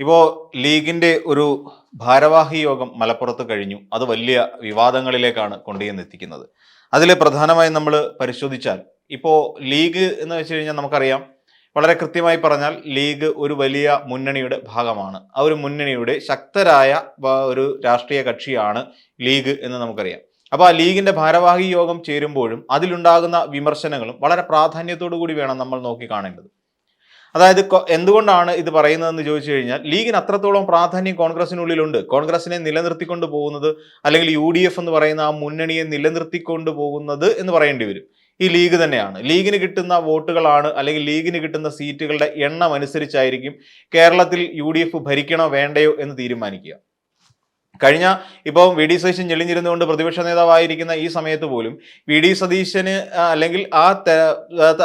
ഇപ്പോൾ ലീഗിന്റെ ഒരു ഭാരവാഹി യോഗം മലപ്പുറത്ത് കഴിഞ്ഞു. അത് വലിയ വിവാദങ്ങളിലേക്കാണ് കൊണ്ടുചെന്ന് എത്തിക്കുന്നത് അതിൽ പ്രധാനമായും നമ്മൾ പരിശോധിച്ചാൽ ഇപ്പോൾ ലീഗ് എന്ന് വെച്ച് കഴിഞ്ഞാൽ നമുക്കറിയാം വളരെ കൃത്യമായി പറഞ്ഞാൽ ലീഗ് ഒരു വലിയ മുന്നണിയുടെ ഭാഗമാണ്. ആ ഒരു മുന്നണിയുടെ ശക്തരായ ഒരു രാഷ്ട്രീയ കക്ഷിയാണ് ലീഗ് എന്ന് നമുക്കറിയാം. അപ്പോൾ ആ ലീഗിന്റെ ഭാരവാഹി യോഗം ചേരുമ്പോഴും അതിലുണ്ടാകുന്ന വിമർശനങ്ങളും വളരെ പ്രാധാന്യത്തോടു കൂടി വേണം നമ്മൾ നോക്കി കാണേണ്ടത്. അതായത് എന്തുകൊണ്ടാണ് ഇത് പറയുന്നതെന്ന് ചോദിച്ചു കഴിഞ്ഞാൽ ലീഗിന് അത്രത്തോളം പ്രാധാന്യം കോൺഗ്രസിനുള്ളിലുണ്ട്. കോൺഗ്രസിനെ നിലനിർത്തിക്കൊണ്ട് പോകുന്നത് അല്ലെങ്കിൽ യു എന്ന് പറയുന്ന ആ മുന്നണിയെ നിലനിർത്തിക്കൊണ്ട് പോകുന്നത് എന്ന് പറയേണ്ടി വരും. ഈ ലീഗ് തന്നെയാണ്. ലീഗിന് കിട്ടുന്ന വോട്ടുകളാണ് അല്ലെങ്കിൽ ലീഗിന് കിട്ടുന്ന സീറ്റുകളുടെ എണ്ണം അനുസരിച്ചായിരിക്കും കേരളത്തിൽ യു ഭരിക്കണോ വേണ്ടയോ എന്ന് തീരുമാനിക്കുക. കഴിഞ്ഞ ഇപ്പോൾ വി ഡി സതീശൻ ഞെളിഞ്ഞിരുന്നുകൊണ്ട് പ്രതിപക്ഷ നേതാവായിരിക്കുന്ന ഈ സമയത്ത് പോലും വി ഡി സതീശന് അല്ലെങ്കിൽ ആ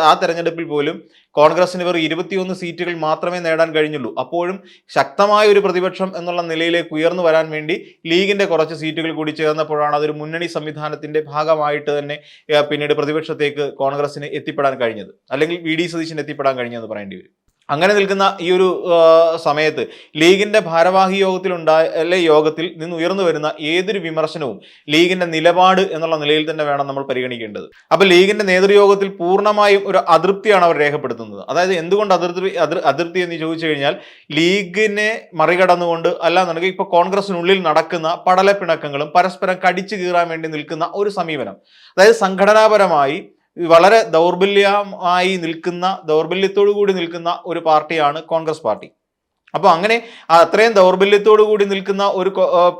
ആ തെരഞ്ഞെടുപ്പിൽ പോലും കോൺഗ്രസിന് വെറും ഇരുപത്തിയൊന്ന് സീറ്റുകൾ മാത്രമേ നേടാൻ കഴിഞ്ഞുള്ളൂ. അപ്പോഴും ശക്തമായ ഒരു പ്രതിപക്ഷം എന്നുള്ള നിലയിലേക്ക് ഉയർന്നു വരാൻ വേണ്ടി ലീഗിന്റെ കുറച്ച് സീറ്റുകൾ കൂടി ചേർന്നപ്പോഴാണ് അതൊരു മുന്നണി സംവിധാനത്തിന്റെ ഭാഗമായിട്ട് തന്നെ പിന്നീട് പ്രതിപക്ഷത്തേക്ക് കോൺഗ്രസിന് എത്തിപ്പെടാൻ കഴിഞ്ഞത്. അല്ലെങ്കിൽ വി ഡി സതീശന് എത്തിപ്പെടാൻ കഴിഞ്ഞതെന്ന് പറയേണ്ടി വരും. അങ്ങനെ നിൽക്കുന്ന ഈ ഒരു സമയത്ത് ലീഗിന്റെ ഭാരവാഹി യോഗത്തിൽ ഉണ്ടായ അല്ലെ യോഗത്തിൽ നിന്ന് ഉയർന്നു വരുന്ന ഏതൊരു വിമർശനവും ലീഗിന്റെ നിലപാട് എന്നുള്ള നിലയിൽ തന്നെ വേണം നമ്മൾ പരിഗണിക്കേണ്ടത്. അപ്പൊ ലീഗിന്റെ നേതൃയോഗത്തിൽ പൂർണമായും ഒരു അതൃപ്തിയാണ് അവർ രേഖപ്പെടുത്തുന്നത്. അതായത് എന്തുകൊണ്ട് അതൃപ്തി അതൃ- അതൃപ്തി എന്ന് ചോദിച്ചു കഴിഞ്ഞാൽ ലീഗിനെ മറികടന്നുകൊണ്ട് അല്ലാന്നുണ്ടെങ്കിൽ ഇപ്പൊ കോൺഗ്രസിനുള്ളിൽ നടക്കുന്ന പടലപ്പിണക്കങ്ങളും പരസ്പരം കടിച്ചു കീറാൻ വേണ്ടി നിൽക്കുന്ന ഒരു സമീപനം. അതായത് സംഘടനാപരമായി വളരെ ദൗർബല്യമായി നിൽക്കുന്ന ദൗർബല്യത്തോടു കൂടി നിൽക്കുന്ന ഒരു പാർട്ടിയാണ് കോൺഗ്രസ് പാർട്ടി. അപ്പോൾ അങ്ങനെ അത്രയും ദൗർബല്യത്തോടു കൂടി നിൽക്കുന്ന ഒരു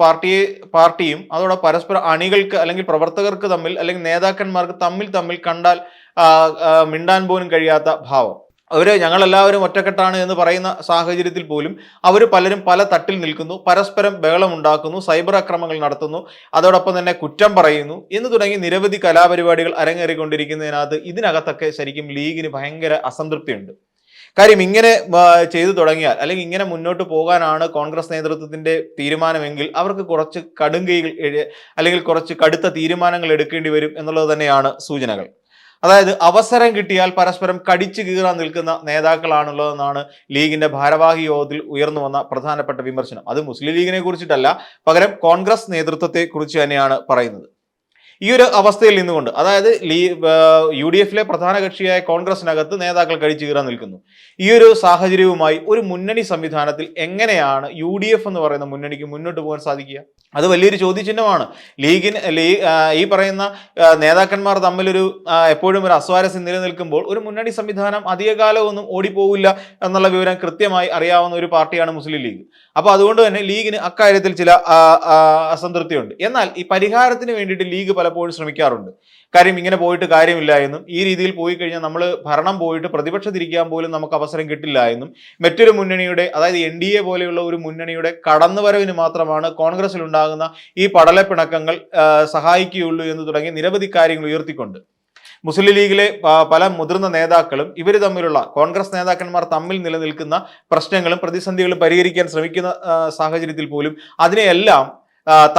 പാർട്ടിയെ പാർട്ടിയും അതോടെ പരസ്പര അണികൾക്ക് അല്ലെങ്കിൽ പ്രവർത്തകർക്ക് തമ്മിൽ അല്ലെങ്കിൽ നേതാക്കന്മാർക്ക് തമ്മിൽ തമ്മിൽ കണ്ടാൽ മിണ്ടാൻ പോലും കഴിയാത്ത ഭാവം. അവർ ഞങ്ങളെല്ലാവരും ഒറ്റക്കെട്ടാണ് എന്ന് പറയുന്ന സാഹചര്യത്തിൽ പോലും അവർ പലരും പല തട്ടിൽ നിൽക്കുന്നു പരസ്പരം ബഹളമുണ്ടാക്കുന്നു സൈബർ ആക്രമണങ്ങൾ നടത്തുന്നു അതോടൊപ്പം തന്നെ കുറ്റം പറയുന്നു എന്ന് തുടങ്ങി നിരവധി കലാപരിപാടികൾ അരങ്ങേറിക്കൊണ്ടിരിക്കുന്നതിനകത്ത് ഇതിനകത്തൊക്കെ ശരിക്കും ലീഗിന് ഭയങ്കര അസംതൃപ്തിയുണ്ട്. കാര്യം ഇങ്ങനെ ചെയ്തു തുടങ്ങിയാൽ അല്ലെങ്കിൽ ഇങ്ങനെ മുന്നോട്ട് പോകാനാണ് കോൺഗ്രസ് നേതൃത്വത്തിന്റെ തീരുമാനമെങ്കിൽ അവർക്ക് കുറച്ച് കടുങ്കൈകൾ അല്ലെങ്കിൽ കുറച്ച് കടുത്ത തീരുമാനങ്ങൾ എടുക്കേണ്ടി വരും എന്നുള്ളത് തന്നെയാണ് സൂചനകൾ. അതായത് അവസരം കിട്ടിയാൽ പരസ്പരം കടിച്ചു കീറാൻ നിൽക്കുന്ന നേതാക്കളാണുള്ളതെന്നാണ് ലീഗിന്റെ ഭാരവാഹി യോഗത്തിൽ ഉയർന്നു വന്ന പ്രധാനപ്പെട്ട വിമർശനം. അത് മുസ്ലിം ലീഗിനെ കുറിച്ചിട്ടല്ല പകരം കോൺഗ്രസ് നേതൃത്വത്തെ കുറിച്ച് തന്നെയാണ് പറയുന്നത്. ഈ ഒരു അവസ്ഥയിൽ നിന്നുകൊണ്ട് അതായത് ലീ യു ഡി എഫിലെ പ്രധാന കക്ഷിയായ കോൺഗ്രസിനകത്ത് നേതാക്കൾ കഴിച്ചു കീറാൻ നിൽക്കുന്നു. ഈ ഒരു സാഹചര്യവുമായി ഒരു മുന്നണി സംവിധാനത്തിൽ എങ്ങനെയാണ് യു എന്ന് പറയുന്ന മുന്നണിക്ക് മുന്നോട്ട് പോകാൻ സാധിക്കുക? അത് വലിയൊരു ചോദ്യചിഹ്നമാണ്. ലീഗിന് ഈ പറയുന്ന നേതാക്കന്മാർ തമ്മിലൊരു എപ്പോഴും ഒരു അസ്വാരസ്യം നിലനിൽക്കുമ്പോൾ ഒരു മുന്നണി സംവിധാനം അധികകാലമൊന്നും ഓടിപ്പോവില്ല എന്നുള്ള വിവരം കൃത്യമായി അറിയാവുന്ന ഒരു പാർട്ടിയാണ് മുസ്ലിം ലീഗ്. അപ്പോൾ അതുകൊണ്ട് തന്നെ ലീഗിന് അക്കാര്യത്തിൽ ചില അസംതൃപ്തിയുണ്ട്. എന്നാൽ ഈ പരിഹാരത്തിന് വേണ്ടിയിട്ട് ലീഗ് പലപ്പോഴും ശ്രമിക്കാറുണ്ട്. കാര്യം ഇങ്ങനെ പോയിട്ട് കാര്യമില്ല എന്നും ഈ രീതിയിൽ പോയി കഴിഞ്ഞാൽ നമ്മൾ ഭരണം പോയിട്ട് പ്രതിപക്ഷത്തിരിക്കാൻ പോലും നമുക്ക് അവസരം കിട്ടില്ല എന്നും മറ്റൊരു മുന്നണിയുടെ അതായത് എൻ പോലെയുള്ള ഒരു മുന്നണിയുടെ കടന്നുവരവിന് മാത്രമാണ് കോൺഗ്രസിൽ ഉണ്ടാകുന്ന ഈ പടലപ്പിണക്കങ്ങൾ സഹായിക്കുകയുള്ളൂ എന്ന് തുടങ്ങി നിരവധി കാര്യങ്ങൾ ഉയർത്തിക്കൊണ്ട്. മുസ്ലിം ലീഗിലെ പല മുതിർന്ന നേതാക്കളും ഇവർ തമ്മിലുള്ള കോൺഗ്രസ് നേതാക്കന്മാർ തമ്മിൽ നിലനിൽക്കുന്ന പ്രശ്നങ്ങളും പ്രതിസന്ധികളും പരിഹരിക്കാൻ ശ്രമിക്കുന്ന സാഹചര്യത്തിൽ പോലും അതിനെയെല്ലാം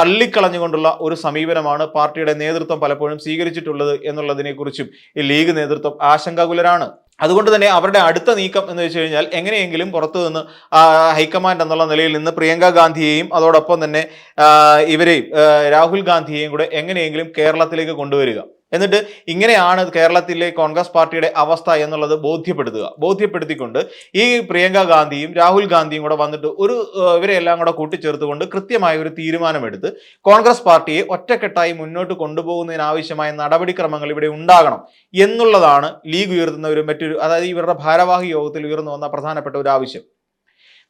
തള്ളിക്കളഞ്ഞുകൊണ്ടുള്ള ഒരു സമീപനമാണ് പാർട്ടിയുടെ നേതൃത്വം പലപ്പോഴും സ്വീകരിച്ചിട്ടുള്ളത് എന്നുള്ളതിനെക്കുറിച്ചും ഈ ലീഗ് നേതൃത്വം ആശങ്കാകുലരാണ്. അതുകൊണ്ട് തന്നെ അവരുടെ അടുത്ത നീക്കം എന്ന് വെച്ച് കഴിഞ്ഞാൽ എങ്ങനെയെങ്കിലും പുറത്തു നിന്ന് ഹൈക്കമാൻഡ് എന്നുള്ള നിലയിൽ നിന്ന് പ്രിയങ്ക ഗാന്ധിയെയും അതോടൊപ്പം തന്നെ ഇവരെയും രാഹുൽ ഗാന്ധിയെയും കൂടെ എങ്ങനെയെങ്കിലും കേരളത്തിലേക്ക് കൊണ്ടുവരിക. എന്നിട്ട് ഇങ്ങനെയാണ് കേരളത്തിലെ കോൺഗ്രസ് പാർട്ടിയുടെ അവസ്ഥ എന്നുള്ളത് ബോധ്യപ്പെടുത്തുക. ബോധ്യപ്പെടുത്തിക്കൊണ്ട് ഈ പ്രിയങ്ക ഗാന്ധിയും രാഹുൽ ഗാന്ധിയും കൂടെ വന്നിട്ട് ഒരു ഇവരെല്ലാം കൂടെ കൂട്ടിച്ചേർത്തുകൊണ്ട് കൃത്യമായ ഒരു തീരുമാനമെടുത്ത് കോൺഗ്രസ് പാർട്ടിയെ ഒറ്റക്കെട്ടായി മുന്നോട്ട് കൊണ്ടുപോകുന്നതിനാവശ്യമായ നടപടിക്രമങ്ങൾ ഇവിടെ ഉണ്ടാകണം എന്നുള്ളതാണ് ലീഗ് ഉയർത്തുന്ന ഒരു മറ്റൊരു അതായത് ഇവരുടെ ഭാരവാഹി യോഗത്തിൽ ഉയർന്നു വന്ന പ്രധാനപ്പെട്ട ഒരു ആവശ്യം.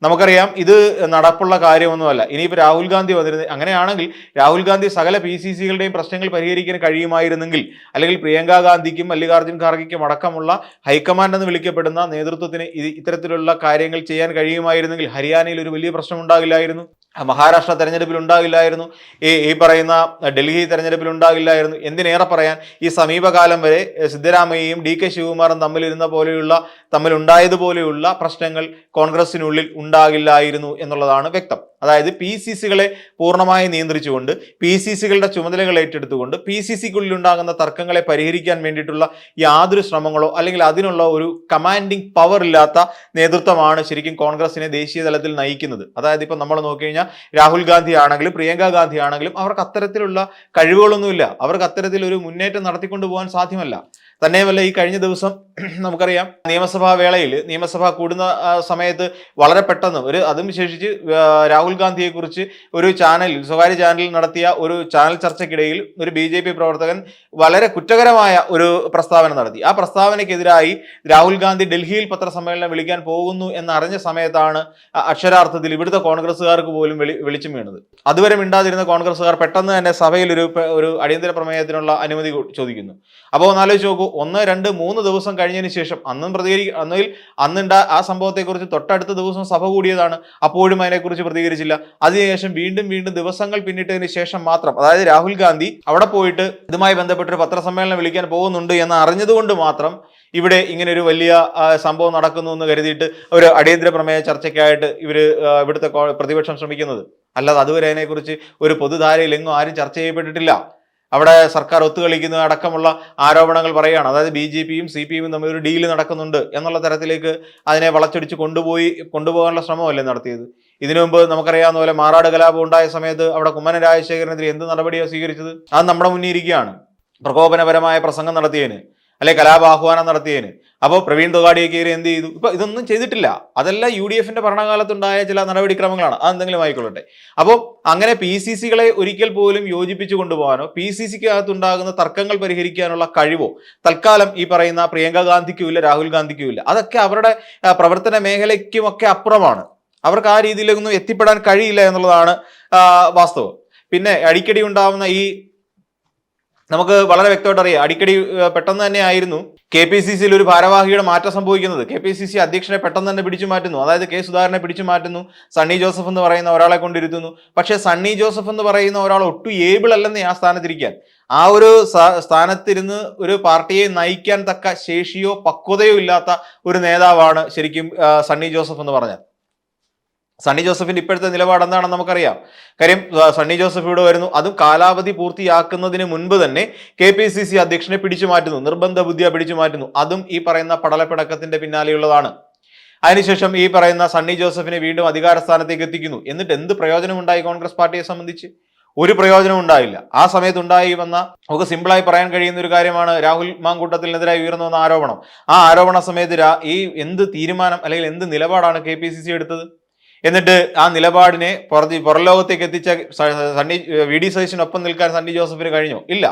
നമുക്കറിയാം ഇത് നടപ്പുള്ള കാര്യമൊന്നുമല്ല. ഇനിയിപ്പോൾ രാഹുൽ ഗാന്ധി വന്നിരുന്ന അങ്ങനെയാണെങ്കിൽ രാഹുൽ ഗാന്ധി സകല പി സി സികളുടെയും പ്രശ്നങ്ങൾ പരിഹരിക്കാൻ കഴിയുമായിരുന്നെങ്കിൽ അല്ലെങ്കിൽ പ്രിയങ്ക ഗാന്ധിക്കും മല്ലികാർജുൻ ഖാർഗെക്കും അടക്കമുള്ള ഹൈക്കമാൻഡ് എന്ന് വിളിക്കപ്പെടുന്ന നേതൃത്വത്തിന് ഇത് ഇത്തരത്തിലുള്ള കാര്യങ്ങൾ ചെയ്യാൻ കഴിയുമായിരുന്നെങ്കിൽ ഹരിയാനയിൽ ഒരു വലിയ പ്രശ്നം ഉണ്ടാകില്ലായിരുന്നു മഹാരാഷ്ട്ര തെരഞ്ഞെടുപ്പിൽ ഉണ്ടാകില്ലായിരുന്നു. ഈ ഈ പറയുന്ന ഡൽഹി തെരഞ്ഞെടുപ്പിൽ ഉണ്ടാകില്ലായിരുന്നു. എന്തിനേറെ പറയാൻ ഈ സമീപകാലം വരെ സിദ്ധരാമയ്യയും ഡി കെ ശിവകുമാറും തമ്മിലിരുന്ന പോലെയുള്ള തമ്മിലുണ്ടായതുപോലെയുള്ള പ്രശ്നങ്ങൾ കോൺഗ്രസിനുള്ളിൽ ഉണ്ടാകില്ലായിരുന്നു എന്നുള്ളതാണ് വ്യക്തം. അതായത് പി സി സികളെ പൂർണമായി നിയന്ത്രിച്ചുകൊണ്ട് പി സി സികളുടെ ചുമതലകൾ ഏറ്റെടുത്തുകൊണ്ട് പി സി സിക്കുള്ളിൽ ഉണ്ടാകുന്ന തർക്കങ്ങളെ പരിഹരിക്കാൻ വേണ്ടിയിട്ടുള്ള യാതൊരു ശ്രമങ്ങളോ അല്ലെങ്കിൽ അതിനുള്ള ഒരു കമാൻഡിങ് പവർ ഇല്ലാത്ത നേതൃത്വമാണ് ശരിക്കും കോൺഗ്രസിനെ ദേശീയ തലത്തിൽ നയിക്കുന്നത്. അതായത് ഇപ്പം നമ്മൾ നോക്കിക്കഴിഞ്ഞാൽ രാഹുൽ ഗാന്ധി ആണെങ്കിലും പ്രിയങ്ക ഗാന്ധി ആണെങ്കിലും അവർക്ക് അത്തരത്തിലുള്ള കഴിവുകളൊന്നുമില്ല. അവർക്ക് അത്തരത്തിലൊരു മുന്നേറ്റം നടത്തിക്കൊണ്ടു പോകാൻ സാധ്യമല്ല. തന്നെയുമല്ല ഈ കഴിഞ്ഞ ദിവസം നമുക്കറിയാം നിയമസഭാ വേളയിൽ നിയമസഭ കൂടുന്ന സമയത്ത് വളരെ പെട്ടെന്ന് ഒരു അതും വിശേഷിച്ച് ആ, രാഹുൽ ഗാന്ധിയെ കുറിച്ച് ഒരു ചാനലിൽ സ്വകാര്യ ചാനലിൽ നടത്തിയ ഒരു ചാനൽ ചർച്ചയ്ക്കിടയിൽ ഒരു ബി പ്രവർത്തകൻ വളരെ കുറ്റകരമായ ഒരു പ്രസ്താവന നടത്തി. ആ പ്രസ്താവനയ്ക്കെതിരായി രാഹുൽ ഗാന്ധി ഡൽഹിയിൽ പത്രസമ്മേളനം വിളിക്കാൻ പോകുന്നു എന്നറിഞ്ഞ സമയത്താണ് അക്ഷരാർത്ഥത്തിൽ ഇവിടുത്തെ കോൺഗ്രസ്സുകാർക്ക് പോലും വിളിച്ചു വീണത്. അതുവരെ മിണ്ടാതിരുന്ന കോൺഗ്രസ്സുകാർ പെട്ടെന്ന് തന്നെ സഭയിൽ ഒരു ഒരു അടിയന്തര പ്രമേയത്തിനുള്ള അനുമതി ചോദിക്കുന്നു. അപ്പോൾ ഒന്നാലോചിച്ച് നോക്കൂ ഒന്ന് രണ്ട് മൂന്ന് ദിവസം കഴിഞ്ഞതിന് ശേഷം അന്നും പ്രതികരിക്കും അന്നിൽ അന്നുണ്ട ആ സംഭവത്തെക്കുറിച്ച് തൊട്ടടുത്ത ദിവസം സഭ കൂടിയതാണ്. അപ്പോഴും അതിനെക്കുറിച്ച് പ്രതികരിച്ചില്ല അതിനുശേഷം വീണ്ടും വീണ്ടും ദിവസങ്ങൾ പിന്നിട്ടതിന് ശേഷം മാത്രം അതായത് രാഹുൽ ഗാന്ധി അവിടെ പോയിട്ട് ഇതുമായി ബന്ധപ്പെട്ടൊരു പത്രസമ്മേളനം വിളിക്കാൻ പോകുന്നുണ്ട് എന്ന് അറിഞ്ഞതുകൊണ്ട് മാത്രം ഇവിടെ ഇങ്ങനെ ഒരു വലിയ സംഭവം നടക്കുന്നു എന്ന് കരുതിയിട്ട് ഒരു അടിയന്തര പ്രമേയ ചർച്ചയ്ക്കായിട്ട് ഇവർ ഇവിടുത്തെ പ്രതിപക്ഷം ശ്രമിക്കുന്നത്. അല്ലാതെ അതുവരെ അതിനെക്കുറിച്ച് ഒരു പൊതുധാരയിൽ എങ്ങും ആരും ചർച്ച ചെയ്യപ്പെട്ടിട്ടില്ല. അവിടെ സർക്കാർ ഒത്തുകളിക്കുന്ന അടക്കമുള്ള ആരോപണങ്ങൾ പറയുകയാണ്. അതായത് ബി ജെ പിയും സി പി എമ്മും തമ്മിൽ ഒരു ഡീൽ നടക്കുന്നുണ്ട് എന്നുള്ള തരത്തിലേക്ക് അതിനെ വളച്ചൊടിച്ച് കൊണ്ടുപോയി കൊണ്ടുപോകാനുള്ള ശ്രമമല്ലേ നടത്തിയത്? ഇതിനു മുമ്പ് നമുക്കറിയാവുന്ന പോലെ മാറാട് കലാപം ഉണ്ടായ സമയത്ത് അവിടെ കുമ്മന രാജശേഖരനെതിരെ എന്ത് നടപടിയാണ് സ്വീകരിച്ചത്? അത് നമ്മുടെ മുന്നിൽ ഇരിക്കുകയാണ്. പ്രകോപനപരമായ പ്രസംഗം നടത്തിയതിന്. അല്ലെ കലാപാഹ്വാനം നടത്തിയതിന്. അപ്പോൾ പ്രവീൺ തൊഗാഡിയൊക്കെ എന്ത് ചെയ്തു? ഇപ്പൊ ഇതൊന്നും ചെയ്തിട്ടില്ല. അതല്ല യു ഡി എഫിന്റെ ഭരണകാലത്തുണ്ടായ ചില നടപടിക്രമങ്ങളാണ്. അതെന്തെങ്കിലും ആയിക്കൊള്ളട്ടെ. അപ്പോൾ അങ്ങനെ പി സി സികളെ ഒരിക്കൽ പോലും യോജിപ്പിച്ചു കൊണ്ടുപോകാനോ പി സി സിക്ക് അകത്തുണ്ടാകുന്ന തർക്കങ്ങൾ പരിഹരിക്കാനുള്ള കഴിവോ? തൽക്കാലം ഈ പറയുന്ന പ്രിയങ്ക ഗാന്ധിക്കും ഇല്ല രാഹുൽ ഗാന്ധിക്കും ഇല്ല. അതൊക്കെ അവരുടെ പ്രവർത്തന മേഖലയ്ക്കുമൊക്കെ അപ്പുറമാണ്. അവർക്ക് ആ രീതിയിലൊന്നും എത്തിപ്പെടാൻ കഴിയില്ല എന്നുള്ളതാണ് വാസ്തവം. പിന്നെ അടിക്കടി ഉണ്ടാവുന്ന ഈ നമുക്ക് വളരെ വ്യക്തമായിട്ട് അറിയാം. അടിക്കടി പെട്ടെന്ന് തന്നെ ആയിരുന്നു കെ പി സി സിയിൽ ഒരു ഭാരവാഹിയുടെ മാറ്റം സംഭവിക്കുന്നത്. കെ പി സി സി അധ്യക്ഷനെ പെട്ടെന്ന് തന്നെ പിടിച്ചു മാറ്റുന്നു. അതായത് കെ സുധാകരനെ പിടിച്ചു മാറ്റുന്നു. സണ്ണി ജോസഫ് എന്ന് പറയുന്ന ഒരാളെ കൊണ്ടിരുത്തുന്നു. പക്ഷേ സണ്ണി ജോസഫ് എന്ന് പറയുന്ന ഒരാൾ ഒട്ടും ഏബിൾ അല്ലെന്ന് ആ സ്ഥാനത്തിരിക്കാൻ. ആ ഒരു സ്ഥാനത്തിരുന്ന് ഒരു പാർട്ടിയെ നയിക്കാൻ തക്ക ശേഷിയോ പക്വതയോ ഇല്ലാത്ത ഒരു നേതാവാണ് ശരിക്കും സണ്ണി ജോസഫ് എന്ന് പറഞ്ഞാൽ. സണ്ണി ജോസഫിന്റെ ഇപ്പോഴത്തെ നിലപാട് എന്താണെന്ന് നമുക്കറിയാം. കാര്യം സണ്ണി ജോസഫ് ഇവിടെ വരുന്നു. അതും കാലാവധി പൂർത്തിയാക്കുന്നതിന് മുൻപ് തന്നെ കെ പി സി സി അധ്യക്ഷനെ പിടിച്ചു മാറ്റുന്നു. നിർബന്ധ ബുദ്ധിയ പിടിച്ചു മാറ്റുന്നു. അതും ഈ പറയുന്ന പടലപ്പിണക്കത്തിന്റെ പിന്നാലെയുള്ളതാണ്. അതിനുശേഷം ഈ പറയുന്ന സണ്ണി ജോസഫിനെ വീണ്ടും അധികാര സ്ഥാനത്തേക്ക് എത്തിക്കുന്നു. എന്നിട്ട് എന്ത് പ്രയോജനമുണ്ടായി കോൺഗ്രസ് പാർട്ടിയെ സംബന്ധിച്ച്? ഒരു പ്രയോജനം ഉണ്ടായില്ല. ആ സമയത്ത് ഉണ്ടായി വന്ന നമുക്ക് സിമ്പിളായി പറയാൻ കഴിയുന്ന ഒരു കാര്യമാണ് രാഹുൽ മാങ്കൂട്ടത്തിനെതിരായി ഉയർന്നു വന്ന ആരോപണം. ആ ആരോപണ സമയത്ത് ഈ എന്ത് തീരുമാനം അല്ലെങ്കിൽ എന്ത് നിലപാടാണ് കെ എടുത്തത്? എന്നിട്ട് ആ നിലപാടിനെ പുറത്ത് പുറലോകത്തേക്ക് എത്തിച്ച സണ്ണി വി ഡി സതീശനൊപ്പം നിൽക്കാൻ സണ്ണി ജോസഫിന് കഴിഞ്ഞോ. ഇല്ല.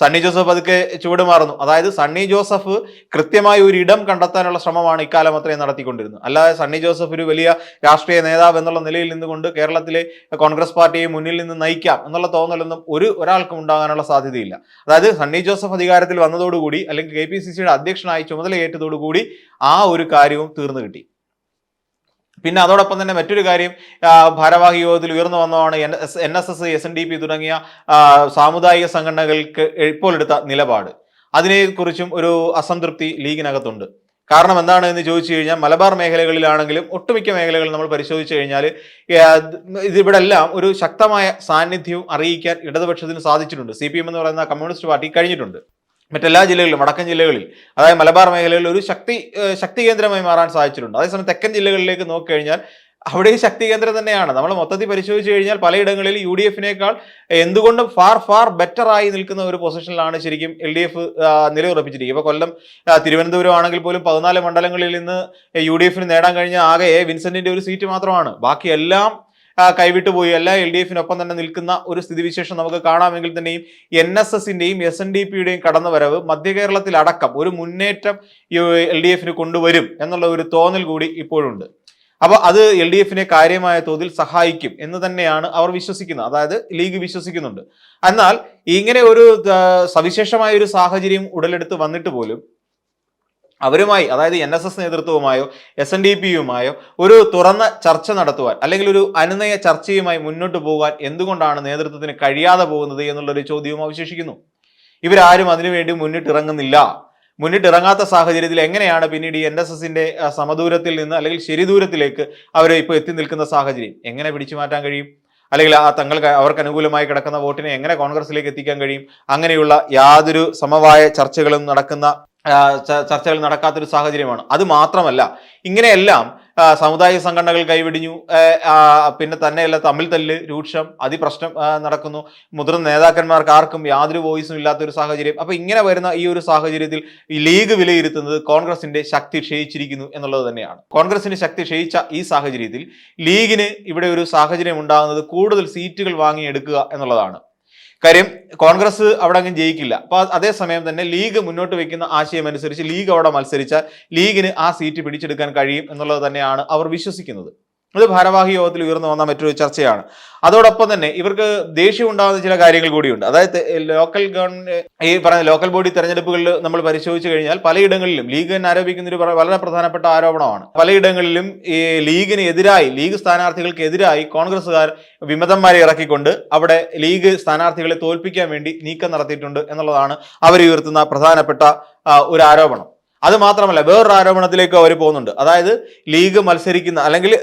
സണ്ണി ജോസഫ് അതൊക്കെ ചുവട് മാറുന്നു. അതായത് സണ്ണി ജോസഫ് കൃത്യമായ ഒരു ഇടം കണ്ടെത്താനുള്ള ശ്രമമാണ് ഇക്കാലം അത്രയും നടത്തിക്കൊണ്ടിരുന്നത്. അല്ലാതെ സണ്ണി ജോസഫ് ഒരു വലിയ രാഷ്ട്രീയ നേതാവ് എന്നുള്ള നിലയിൽ നിന്നുകൊണ്ട് കേരളത്തിലെ കോൺഗ്രസ് പാർട്ടിയെ മുന്നിൽ നിന്ന് നയിക്കാം എന്നുള്ള തോന്നലൊന്നും ഒരു ഒരാൾക്കും ഉണ്ടാകാനുള്ള സാധ്യതയില്ല. അതായത് സണ്ണി ജോസഫ് അധികാരത്തിൽ വന്നതോടുകൂടി അല്ലെങ്കിൽ കെ പി സി സിയുടെ അധ്യക്ഷനായി ചുമതലയേറ്റതോടുകൂടി ആ ഒരു കാര്യവും തീർന്നു കിട്ടി. പിന്നെ അതോടൊപ്പം തന്നെ മറ്റൊരു കാര്യം ഭാരവാഹി യോഗത്തിൽ ഉയർന്നു വന്നതാണ് N S S S N D P തുടങ്ങിയ സാമുദായിക സംഘടനകൾക്ക് ഇപ്പോൾ എടുത്ത നിലപാട്. അതിനെക്കുറിച്ചും ഒരു അസംതൃപ്തി ലീഗിനകത്തുണ്ട്. കാരണം എന്താണ് എന്ന് ചോദിച്ചു കഴിഞ്ഞാൽ മലബാർ മേഖലകളിലാണെങ്കിലും ഒട്ടുമിക്ക മേഖലകളിൽ നമ്മൾ പരിശോധിച്ചു കഴിഞ്ഞാൽ ഇതിവിടെ എല്ലാം ഒരു ശക്തമായ സാന്നിധ്യവും അറിയിക്കാൻ ഇടതുപക്ഷത്തിന് സാധിച്ചിട്ടുണ്ട്. സി എന്ന് പറയുന്ന കമ്മ്യൂണിസ്റ്റ് പാർട്ടി കഴിഞ്ഞിട്ടുണ്ട്. മറ്റെല്ലാ ജില്ലകളിലും വടക്കൻ ജില്ലകളിൽ അതായത് മലബാർ മേഖലയിൽ ഒരു ശക്തി ശക്തി കേന്ദ്രമായി മാറാൻ സാധിച്ചിട്ടുണ്ട്. അതേസമയം തെക്കൻ ജില്ലകളിലേക്ക് നോക്കിക്കഴിഞ്ഞാൽ അവിടെ ശക്തി കേന്ദ്രം തന്നെയാണ്. നമ്മൾ മൊത്തത്തിൽ പരിശോധിച്ച് കഴിഞ്ഞാൽ പലയിടങ്ങളിൽ യു ഡി എഫിനേക്കാൾ എന്തുകൊണ്ടും ഫാർ ഫാർ ബെറ്റർ ആയി നിൽക്കുന്ന ഒരു പൊസിഷനിലാണ് ശരിക്കും എൽ ഡി എഫ് നിലയുറപ്പിച്ചിരിക്കുന്നത്. ഇപ്പോൾ കൊല്ലം തിരുവനന്തപുരം ആണെങ്കിൽ പോലും പതിനാല് മണ്ഡലങ്ങളിൽ നിന്ന് യു ഡി എഫിന് നേടാൻ കഴിഞ്ഞ ആകെ എ. വിൻസെന്റിന്റെ ഒരു സീറ്റ് മാത്രമാണ്. ബാക്കി എല്ലാം കൈവിട്ടുപോയി അല്ല എൽ ഡി എഫിനൊപ്പം തന്നെ നിൽക്കുന്ന ഒരു സ്ഥിതിവിശേഷം നമുക്ക് കാണാമെങ്കിൽ തന്നെയും എൻ എസ് എസിന്റെയും എസ് എൻ ഡി പിയുടെയും കടന്നുവരവ് മധ്യകേരളത്തിൽ അടക്കം ഒരു മുന്നേറ്റം എൽ ഡി എഫിന് കൊണ്ടുവരും എന്നുള്ള ഒരു തോന്നൽ കൂടി ഇപ്പോഴുണ്ട്. അപ്പോൾ അത് എൽ ഡി എഫിനെ കാര്യമായ തോതിൽ സഹായിക്കും എന്ന് തന്നെയാണ് അവർ വിശ്വസിക്കുന്നത്. അതായത് ലീഗ് വിശ്വസിക്കുന്നുണ്ട്. എന്നാൽ ഇങ്ങനെ ഒരു സവിശേഷമായ ഒരു സാഹചര്യം ഉടലെടുത്ത് വന്നിട്ട് പോലും അവരുമായി അതായത് എൻ എസ് എസ് നേതൃത്വവുമായോ എസ് എൻ ഡി പിയുമായോ ഒരു തുറന്ന ചർച്ച നടത്തുവാൻ അല്ലെങ്കിൽ ഒരു അനുനയ ചർച്ചയുമായി മുന്നോട്ട് പോകാൻ എന്തുകൊണ്ടാണ് നേതൃത്വത്തിന് കഴിയാതെ പോകുന്നത് എന്നുള്ളൊരു ചോദ്യവും അവശേഷിക്കുന്നു. ഇവരാരും അതിനുവേണ്ടി മുന്നിട്ടിറങ്ങുന്നില്ല. മുന്നിട്ടിറങ്ങാത്ത സാഹചര്യത്തിൽ എങ്ങനെയാണ് പിന്നീട് ഈ എൻ എസ് എസിന്റെ സമദൂരത്തിൽ നിന്ന് അല്ലെങ്കിൽ ശരിദൂരത്തിലേക്ക് അവർ ഇപ്പോൾ എത്തി നിൽക്കുന്ന സാഹചര്യം? എങ്ങനെ പിടിച്ചു മാറ്റാൻ കഴിയും? അല്ലെങ്കിൽ ആ തങ്ങൾക്ക് അവർക്ക് അനുകൂലമായി കിടക്കുന്ന വോട്ടിനെ എങ്ങനെ കോൺഗ്രസിലേക്ക് എത്തിക്കാൻ കഴിയും? അങ്ങനെയുള്ള യാതൊരു സമവായ ചർച്ചകളും നടക്കുന്ന ചർച്ചകൾ നടക്കാത്തൊരു സാഹചര്യമാണ്. അത് മാത്രമല്ല ഇങ്ങനെയെല്ലാം സമുദായ സംഘടനകൾ കൈവിടിഞ്ഞു പിന്നെ തന്നെയല്ല തമ്മിൽ തല്ല് രൂക്ഷം അതിപ്രശ്നം നടക്കുന്നു. മുതിർന്ന നേതാക്കന്മാർക്ക് ആർക്കും യാതൊരു വോയിസും ഇല്ലാത്തൊരു സാഹചര്യം. അപ്പൊ ഇങ്ങനെ വരുന്ന ഈ ഒരു സാഹചര്യത്തിൽ ഈ ലീഗ് വിലയിരുത്തുന്നത് കോൺഗ്രസിന്റെ ശക്തി ക്ഷയിച്ചിരിക്കുന്നു എന്നുള്ളത് തന്നെയാണ്. കോൺഗ്രസിന്റെ ശക്തി ക്ഷയിച്ച ഈ സാഹചര്യത്തിൽ ലീഗിന് ഇവിടെ ഒരു സാഹചര്യം ഉണ്ടാകുന്നത് കൂടുതൽ സീറ്റുകൾ വാങ്ങിയെടുക്കുക എന്നുള്ളതാണ്. കാര്യം കോൺഗ്രസ് അവിടെ അങ്ങ് ജയിക്കില്ല. അപ്പൊ അതേസമയം തന്നെ ലീഗ് മുന്നോട്ട് വെക്കുന്ന ആശയം അനുസരിച്ച് ലീഗ് അവിടെ മത്സരിച്ചാൽ ലീഗിന് ആ സീറ്റ് പിടിച്ചെടുക്കാൻ കഴിയും എന്നുള്ളത് തന്നെയാണ് അവർ വിശ്വസിക്കുന്നത്. ഇത് ഭാരവാഹി യോഗത്തിൽ ഉയർന്നു വന്ന മറ്റൊരു ചർച്ചയാണ്. അതോടൊപ്പം തന്നെ ഇവർക്ക് ദേഷ്യം ഉണ്ടാകുന്ന ചില കാര്യങ്ങൾ കൂടിയുണ്ട്. അതായത് ലോക്കൽ ഗവൺമെന്റ് ഈ പറഞ്ഞ ലോക്കൽ ബോഡി തെരഞ്ഞെടുപ്പുകളിൽ നമ്മൾ പരിശോധിച്ചു കഴിഞ്ഞാൽ പലയിടങ്ങളിലും ലീഗ് ആരോപിക്കുന്ന ഒരു വളരെ പ്രധാനപ്പെട്ട ആരോപണമാണ്. പലയിടങ്ങളിലും ഈ ലീഗിന് എതിരായി ലീഗ് സ്ഥാനാർത്ഥികൾക്ക് എതിരായി കോൺഗ്രസ്സുകാർ വിമതന്മാരെ ഇറക്കിക്കൊണ്ട് അവിടെ ലീഗ് സ്ഥാനാർത്ഥികളെ തോൽപ്പിക്കാൻ വേണ്ടി നീക്കം നടത്തിയിട്ടുണ്ട് എന്നുള്ളതാണ് അവർ ഉയർത്തുന്ന പ്രധാനപ്പെട്ട ഒരു ആരോപണം. അത് മാത്രമല്ല വേറൊരു ആരോപണത്തിലേക്ക് അവർ പോകുന്നുണ്ട്. അതായത് ലീഗ് മത്സരിക്കുന്ന അല്ലെങ്കിൽ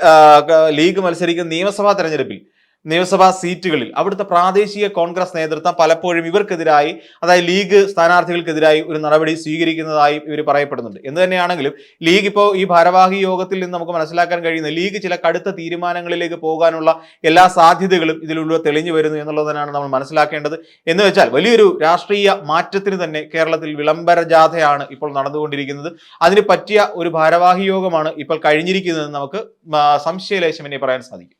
ലീഗ് മത്സരിക്കുന്ന നിയമസഭാ തെരഞ്ഞെടുപ്പിൽ നിയമസഭാ സീറ്റുകളിൽ. അവിടുത്തെ പ്രാദേശിക കോൺഗ്രസ് നേതൃത്വം പലപ്പോഴും ഇവർക്കെതിരായി അതായത് ലീഗ് സ്ഥാനാർത്ഥികൾക്കെതിരായി ഒരു നടപടി സ്വീകരിക്കുന്നതായി ഇവർ പറയപ്പെടുന്നുണ്ട്. എന്ന് തന്നെയാണെങ്കിലും ലീഗ് ഇപ്പോൾ ഈ ഭാരവാഹി യോഗത്തിൽ നിന്ന് നമുക്ക് മനസ്സിലാക്കാൻ കഴിയുന്ന ലീഗ് ചില കടുത്ത തീരുമാനങ്ങളിലേക്ക് പോകാനുള്ള എല്ലാ സാധ്യതകളും ഇതിലൂടെ തെളിഞ്ഞു വരുന്നു എന്നുള്ളത് തന്നെയാണ് നമ്മൾ മനസ്സിലാക്കേണ്ടത്. എന്ന് വെച്ചാൽ വലിയൊരു രാഷ്ട്രീയ മാറ്റത്തിന് തന്നെ കേരളത്തിൽ വിളംബര ജാഥയാണ് ഇപ്പോൾ നടന്നുകൊണ്ടിരിക്കുന്നത്. അതിന് പറ്റിയ ഒരു ഭാരവാഹി യോഗമാണ് ഇപ്പോൾ കഴിഞ്ഞിരിക്കുന്നതെന്ന് നമുക്ക് സംശയലേശം സംശയലേശമെന്നെ പറയാൻ സാധിക്കും.